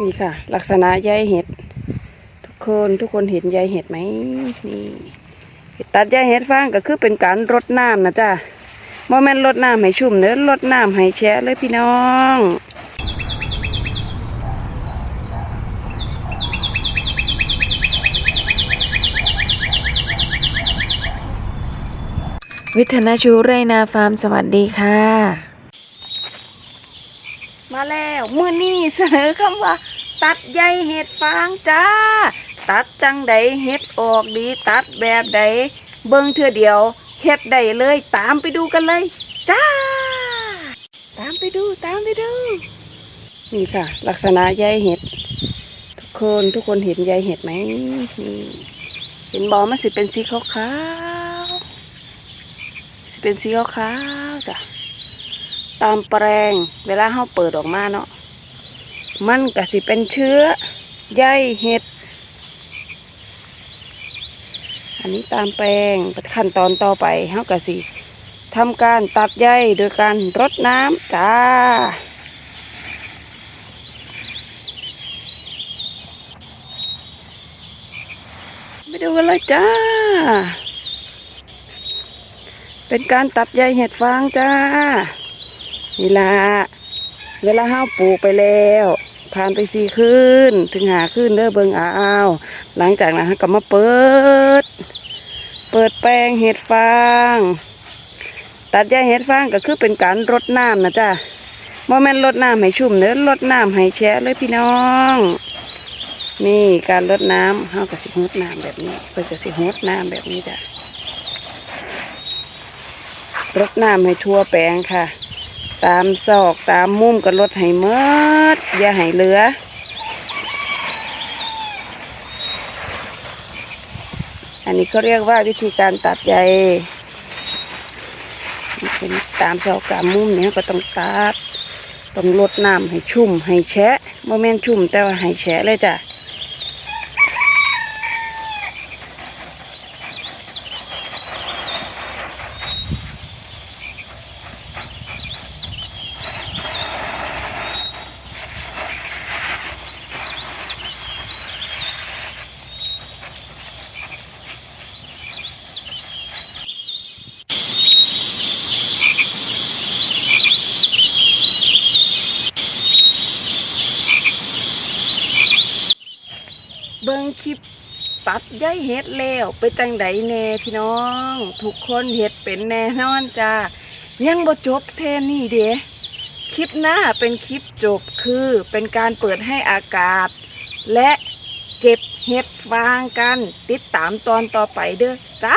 นี่ค่ะ ลักษณะใยเห็ด ทุกคนทุกคนเห็นใยเห็ดไหมนี่ตัดใยเห็ดฟางก็คือเป็นการรดน้ำนะจ้ะโมเมนต์รดน้ำให้ชุ่มเนื้อรดน้ำให้แฉะเลยพี่น้องวิทยาชูไรนาฟาร์มสวัสดีค่ะ มาแล้วมือนี้เสนอคำว่า ตัดใยเห็ดฟางจ้า ตัดจังใดเห็ดออกดี ตัดแบบใดเบิ่งเทื่อเดียวเห็ดได้เลย ตามไปดูกันเลยจ้า ตามไปดูตามไปดู นี่ค่ะ ลักษณะใยเห็ด ทุกคนทุกคนเห็นใยเห็ดไหมนี่เห็นบอมันสิเป็นสีขาวๆสิเป็นสีขาวๆจ้ะ ตามแปลงเวลาเขาเปิดออกมาเนาะมันก็สิเป็นเชื้อใยเห็ด อันนี้ตามแปลงขั้นตอนต่อไปเขาก็สิทำการตัดใยโดยการรดน้ำจ้าไปดูกันเลยจ้า เป็นการตัดใยเห็ดฟางจ้า นี่ละเวลาห้าปลูกไปแล้ว ผ่านไปสี่คืนถึงหาคืนเด้อเบิงเอาวหลังจากนั้นก็มาเปิด เปิดแปลงเห็ดฟาง ตัดใยเห็ดฟางก็คือเป็นการรดน้ำนะจ้ะโมเมนรดน้ำให้ชุ่มเนื้อรดน้ำให้แฉะเลยพี่น้อง นี่การรดน้ำเฮาก็สิหดน้ำแบบนี้เปิดก็สิหดน้ำแบบนี้จ้ะรดน้ำให้ทั่วแปลงค่ะ ตามซอกตามมุมก็ลดให้หมดอย่าให้เหลือ อันนี้เขาเรียกว่าวิธีการตัดใยเป็นตามซอกตามมุมเนี้ยก็ต้องตัดต้องลดน้ำให้ชุ่มให้แฉะโมเมนชุ่มแต่ว่าให้แฉะเลยจ้ะ เบิ่งคลิปตัดย้ายเห็ดแล้วไปจังไดแน่พี่น้อง ทุกคนเห็ดเป็นแน่นอนจ้ายังบ่จบแท่นี่เด้คลิปหน้าเป็นคลิปจบคือเป็นการเปิดให้อากาศ และเก็บเห็ดฟางกัน ติดตามตอนต่อไปเด้อจ้า